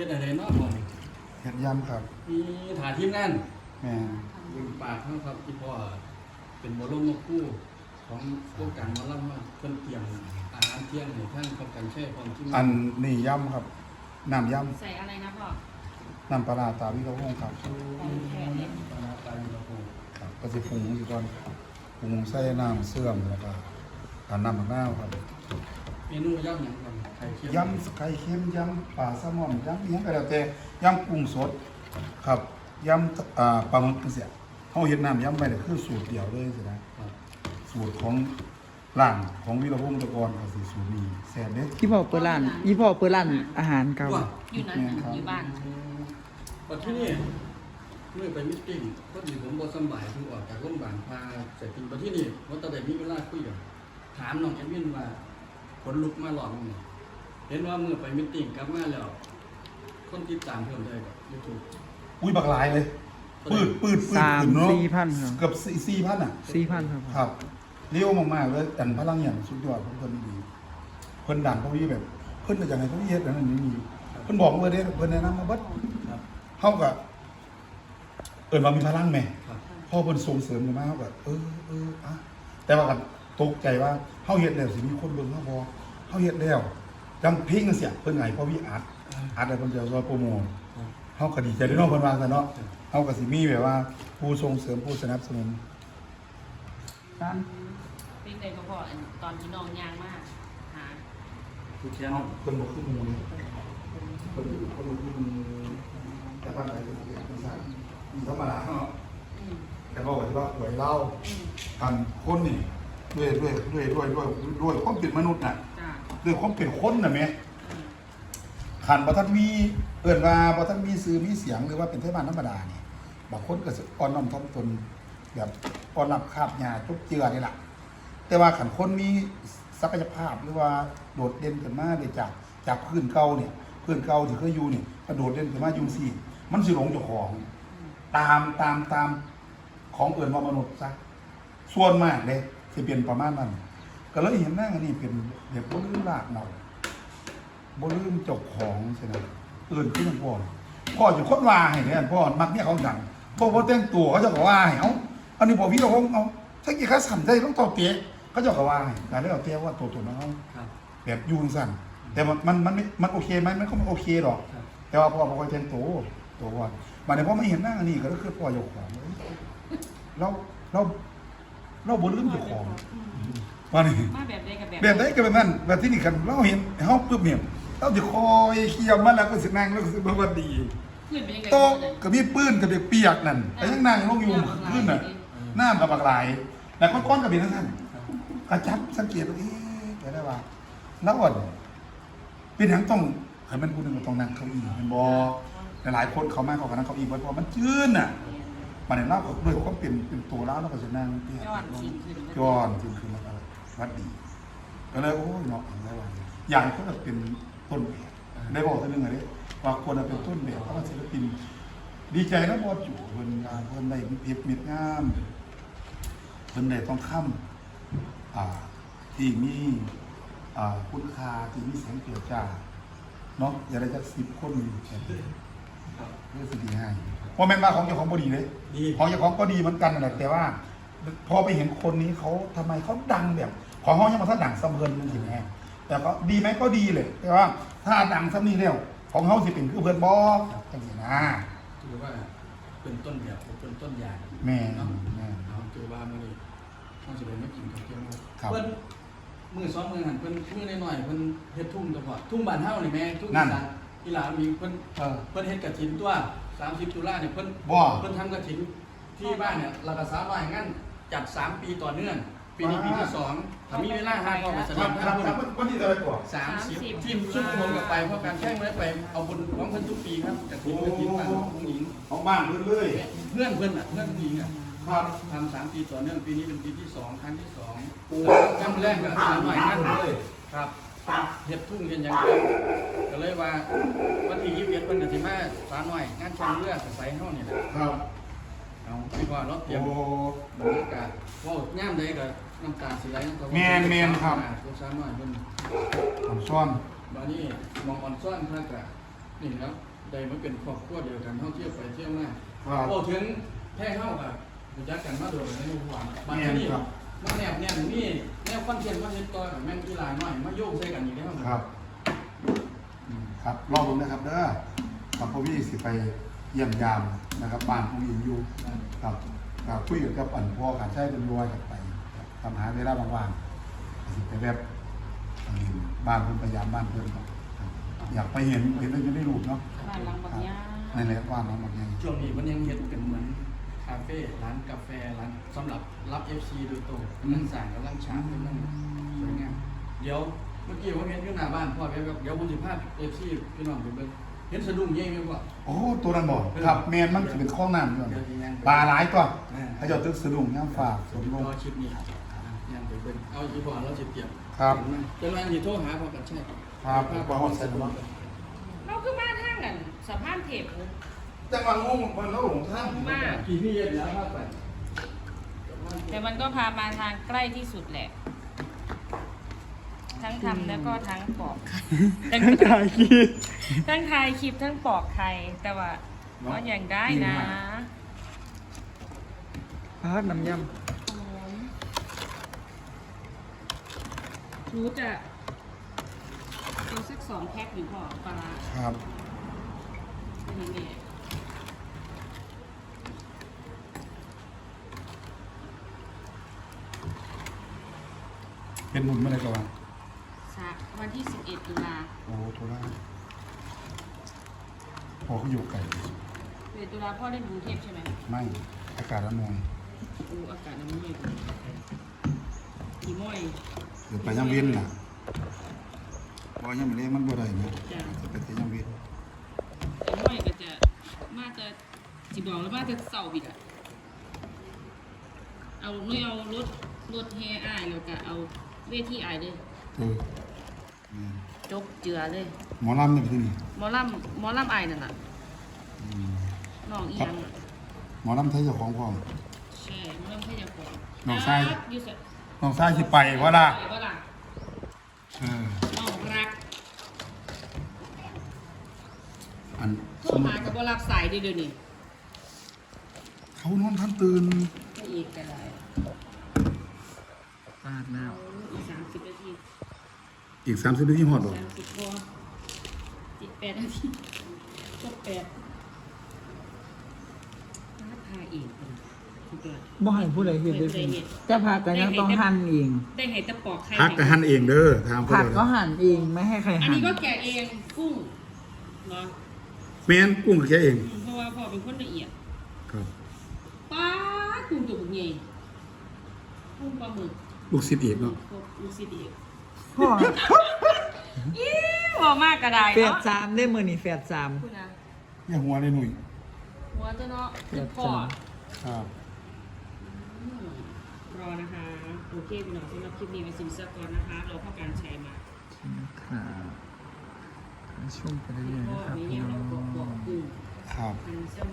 ฮ็ดอะไรเนาะบ่นี่เฮ็ดยำครับมีถาทีมงานแม่ยิงปากเขาครับที่พ่อเป็นบ่ลงมาคู่ของโครงการหมอลำว่าเพิ่นเตรียมอาหารเที่ยงให้ท่านกับกันแช่พร้อมที่อันนี่ยำครับน้ำยใส่อะไรนะพ่อำน้ำปลาร้าตาวิโรวงศ์ครับของแท้เนี่ยปลาปลาอยู่กับผมครับก็สิปรุงสิก่อนปรุงใส่น้ำเสื่อมแล้วก็อันน้ำมะนาวครับ เมนูย่ำหยังครับไข่เค็มยำไข่เค็มยำปลาแซลมอนยำอิหยังก็แล้วแต่ยำกุ้งสดครับยำอ่าปลาหมึกจังซี่เฮาเฮ็ดน้ำยำไว้เนี่ยคือสูตรเดียวเลยสินะครับสูตรของร้านของวิโรวงศ์แตะกอนก็สิสูตรนี้แซ่บเด้ยี่พ่อเปิดร้านยี่พ่อเปิดร้านอาหารเก่าว่าอยู่นั้นน่ะอยู่บ้านปัจจุบันเมื่อไปมิตติ้งก็ดีผมบ่สำบายเพิ่งออกจากโรงพยาบาลพาใส่กินปัจจุบันว่าตอนใดมีเวลาคุยกันถามน้องแอดมินว่า ขนลุกมาหลอดมั้งเห็นว่าเมื่อไปมิตติ้งกลับมาแล้ว คนติดตามเพิ่มได้กับยูทูบอุ้ยบักหลายเลย ปืดปืดปืดสามปืดเนาะสี่พันครับเกือบสี่สี่พันอะ สี่พันครับครับเลี้ยวมากๆเลยแต่พลังอย่างสุดยอดของเพิ่นดีเพิ่นดังเขาวีแบบ เพิ่นก็อย่างไรเขาวีเฮ็ดอันนั้นนี่มีเพิ่นบอกว่าเด้เพิ่นแนะนำมาเบิดครับเฮาก็เอิ้นว่ามีพลังแหม่ครับพอเพิ่นส่งเสริมกันมาเฮาก็เออเอออะแต่ว่าก็ ตกใจว่าเฮาเฮ็ดแล้วสิมีคนเบิ่งเฮาบ่เฮาเฮ็ดแล้วจำเพลงจังซี่เพิ่นให้พอวีอัดอัดแล้วเพิ่นจะว่าโปรโมทเฮาก็ดีใจเด้อเนาะเพิ่นว่าซั่นเนาะเฮาก็สิมีแบบว่า ผู้ส่งเสริมผู้สนับสนุนเป็นไงก็พ่ออันตอนที่น้องย่างมากหาทุกแค่เอานเพิ่นบ่คือหมู่นี่เพิ่นเพิ่นบ่คือหมู่แต่บ้านไหนก็เป็นคนสร้างธรรมดาเนาะอืมแต่ว่าว่าหวยเล่าอืมอันคนนี่ ด้วยด้วยด้วยด้วยด้วยด้วยความเป็นมนุษย์น่ะจ้าด้วยความเป็นคนน่ะแหม่อืมขันบ่ทันมีเอิ้นว่าบ่ทันมีสื่อมีเสียงหรือว่าเป็นเทศบาลธรรมดานี่บางคนก็สิอ่อนน้อมถ่อมตนแบบอ่อนรับคาบหญ้าจุกเจือนี่ล่ะ แต่ว่าขันคนมีศักยภาพหรือว่าโดดเด่นขึ้นมาได้จากจากพื้นเก่าเนี่ยพื้นเก่าที่เคยอยู่เนี่ยกระโดดเด่นขึ้นมาอยู่สี่มันสิหลงเจ้าของ ตามตามตามของเอื่นว่ามนุษย์ซะส่วนมากเลย จะเป็นประมาณนั้นก็เลยเห็นนั่งอันนี้เป็นแบบบ่ลืมลากเนาบ่ลืมเจ้าของใช่ไหมเอื่นขึ้นพ่อพ่ออยู่คนว่าให้เนี่ยพ่อมักเนี่ยเขาดังพ่อพ่อแต่งตัวเขาเจะก็ว่าให้เอาอันนี้พอพี่เราคงเอาถ้ากี่ข้าสั่นใจต้องต่อเตะเขาเจะก็ว่าให้แต่แล้วเอาเตะว่าตัวตนของเขาครับแบบอยูนสั่นแต่มันมันมันไม่มันโอเคไหมมันก็ไม่โอเคหรอกครับแต่ว่าพ่อพอคอยเทนโตตัวก่อนมาในพ่อไม่เห็นหน้าอันนี้ก็คือพ่อเจ้าของเอ้ยเราเรา เราบนลืมเจ้าของมานี่มาแบบใดกับแบบแบบไหนก็แบบนั้นแบบที่นี่กันเราเห็นเฮาปุ๊บเนี่ยเราจะคอยเคียมมันแล้วก็สินั่งแล้วก็สิบ่ว่าดีขึ้นเป็นยังไงโต๊ะก็มีปืนกับเด็กเปียกนั่นแต่ยังนั่งลงอยู่ขึ้นน่ะน้ำกับบักหลายแล้วก้อนๆกับเป็นทั้งนั้นกระจับสังเกตว่าเอ๊ะไปได้ว่าแล้วอ่อนเป็นหยังต้องให้มันพูดถึงว่าต้องนั่งเก้าอี้มันบ่หลายๆคนเขามาเขาก็นั่งเก้าอี้ไว้เพราะมันจื้นน่ะ มันเนี่ยเล่าก็ด้วยความเป็นเป็นตัวเล่าแล้วก็จะนั่งเปียกย้อนสินขึ้นย้อนจริงคือมันอะไรวัดดี ก็เลยโอ้ยเนาะอะไรวะอย่างก็จะเป็นต้นแบบได้บอกตัวหนึงอะไรว่าควรจะเป็นต้นแบบเพราะว่าศิลปิน ดีใจนะบอสจู่เพิ่นงานเพิ่นได้เพชรเม็ดงามเพิ่นได้ต้องค้ำอ่าที่มีอ่าคุณค่าที่มีแสงเกิดจ้าเนาะอย่าได้จักสิบคนอยู่แค่นี้ค รับเรื่องสิดีให้เพราะแม่นว่าของเจ้าของบ่ดีเลยดีของเจ้าของก็ดีเหมือนกันนั่นแหละแต่ว่า พอไปเห็นคนนี้เขาทำไมเขาดังแบบ ของเขายังมาถ้าดังสำเริญมันถึงไงแต่ก็ดีไหมก็ดีเลย แต่ว่าถ้าดังสำนี้แล้วของเขาสิเป็นคือเพื่อนบอจังสินะถือว่าเป็นต้นแบบเป็นต้นอย่างแม่เนาะแม่เอาถือว่ามื้อนี้ต้องสิได้ไม่กินข้าวเที่ยงครับเพิ่นมือซ้อมมือหันเพิ่นมือน้อยๆเพิ่นเฮ็ดทุ่งตะพอทุ่งบ้านเฮานี่แม่ทุ่งนั่น อีสานอีหลามีเพิ่นเออ เพิ่นเฮ็ดกฐินตัว30ตุลาเนี่ยเพิ่นบ่ เพิ่นทำกฐินที่บ้านเนี่ยราคาสามร้อยงั้นจัด 3 ปีต่อเนื่อง ปีนี้ปีที่สองถ้ามีเวลาหาก็ไปแสดครับงครัทาบงบุญครับวันที่เท่าไหรกว่าสามสิบทีมชุดรวมกับไปเพราะการแข่งไม่ได้ไปเอาบุญของเพิ่นทุกปีครับกฐินกฐินบ้านของผู้หญิง ของบ้านเพื่อนเลยเพื่อนเพื่อนอะเพื่อนผู้หญิงอะครับ ทำสามปีต่อเนื่องปีนี้เป็นปีที่สองครั้งที่สองจำแรกกับสามหน่อยนั่นเลยครับ เฮ็ดทุ่งเฮ็ดหยังก็ก็เลยว่าวันที่ยี่สิบเอ็ดเพิ่นก็สิมาสามหน่อยงานช่างเรือใส่เฮานี่แหละครับเอาพี่ว่าเราเตรียมโอ้ บรรยากาศว่าย่ามใดก็น้ำตาสิไหลน้ำตาแม่นแม่นครับตัวสามหน่อยเพิ่น ผมซ่อนบัดนี้มองอ่อนซ้อนเพิ่นก็นี่ครับใดมันเป็นครอบครัวเดียวกันท่องเที่ยวไปเที่ยวมาครับโอ้ถึงแท้เข้ากับรู้จักกันมาโดยในหมู่บ้านบางแม่นที่ครับ มาแนบแนบนี่แนบคอนเทนต์คอนเทนต์ต่อกับแม่งกีฬาหน่อยมาโยกใส่กันอีกแล้วครับอืมครับรอบผมนะครับเด้อครับพ่อพี่สิไปเยี่ยมยามนะครับบ้านผู้หญิงอยู่ครับครับคุยกับอันพ่อการใช้เป็นรัวจากไปครับทำหาเวลาว่างๆสิไปแบบอันนี้บ้านเพิ่นพยายามบ้านเพิ่นครับครับอยากไปเห็นเห็นแล้วจะได้รูปเนาะบ้านหลังบักยานั่นแหละว่านน้องมันยังช่วงนี้มันยังเฮ็ดเป็นเหมือนคาเฟ่ร้านกาแฟร้านสำหรับรับ FC โดยตรงกำลังสั่งกำลังชาร์จกำลังสวยงามเดี๋ยวเมื่อกี้ผมเห็นอยู่หน้าบ้านพ่อแกแบบเดี๋ยวผมสิพา FC พี่น้องไปเบิ่งเห็นสะดุ้งเย่ไหมพ่อ โอ้ตัวนั้นบอกครับแมนมันจะเป็นข้องน้ำอยู่เดี๋ยวสิยังปลาหลายตัวอ่าถ้าเจ้าตึกสะดุ้งย่างฝากสมลง รอคลิปนี้ยังไปเบิ่งเอาอีพอเราสิเตรียมครับจะมาสิโทรหาพ่อกันใช่ครับบ่ฮอดใส่บ่เราคือมาทางกันสะพานเทพ จังหวะงงมันแล้วหลงทางมาก กี่พี่เย็นแล้วพาไปแต่มันก็พามาทางใกล้ที่สุดแหละ ทั้งทำแล้วก็ทั้งปอกไข่ทั้งถ่ายคลิปทั้งถ่ายคลิปทั้งปอกไข่แต่ว่าก็ยังได้นะพาดน้ำยรู้จะเอาสักสองแพ็คอยู่พอปลาร้าครับอันนี้เนี่ย เป็นบุญเมื่อไรก็ว่าสักวันที่ 11 ตุลาโอ้โทรได้พอเขาอยู่ไกล11ตุลาพ่อได้กรุงเทพใช่ไหมไม่อากาศอำนวยอูอากาศน้ำเย็นกี่ม้อยเดี๋ยวไปยังเว้นล่ะเพอยังไม่เรียกมันบ่ได้นะจ้ะจะไปแต่ยังเว้นกี่ม้อยก็จะมาจะจีบอกแล้วมาจะเสาบิดอะเอาไม่เอารถรถแฮอ้ายแล้วก็เอา เวทีอ้ายเลยเออแม่นจกเจือเลยหมอลำเนี่ยไปที่นี่หมอลำหมอลำอ้ายนั่นน่ะอืมน้องอีหยังน่ะหมอลำไทยเจ้าของพร้อมใช่หมอลำแค่จะก่อนน้องชายอยู่ใส่น้องชายสิไปว่าล่ะไปว่าล่ะเออน้องรักอันโทรหากับบ่รับสายเด้อเดี๋ยวนี้เขานอนทันตื่นไปอีกก็ได้ปาดหน้าอีกสามสิบนาทีอีกสามสิบนาทีหอดบ่สามสิบพอจิตแปดนาทีจบแปดมาพาอีกคนสุดยอดบ่ให้ผู้ใดเห็นเลยสิแต่ผักก็ยังต้องหั่นเองได้ให้แตะปอกไข่พักกะหันเองเด้อทางผักเด้อก็หั่นเองไม่ให้ใครอันหั่นนี้ก็แกะเองกุ้งเนาะแม่นกุ้งก็แค่เองอืมเพราะว่าพ่อเป็นคนละเอียด ครับ ป้าดกุ้งตัวใหญ่กุ้งปลาหมึก ลูกศิษย์เอกเนาะครบลูกศิษย์อีกพ่ออี้บ่มากก็ได้แฝดเนาะสามได้มื้อนี้แฝดสาม คุณนะอย่าหัวเลยหนุ่ยหัวตัวเนาะเดี๋ยวพ่อจะครับอืมรอนะคะโอเคพี่น้องสำหรับคลิปนี้เป็นซิมเซอร์ก่อนนะคะรอพ่อการใช้มาครับชมไปเรื่อยๆพ่อนะครับมีพี่เนี่ยน้เราบอกบออกงกุ้งครับมันเส้น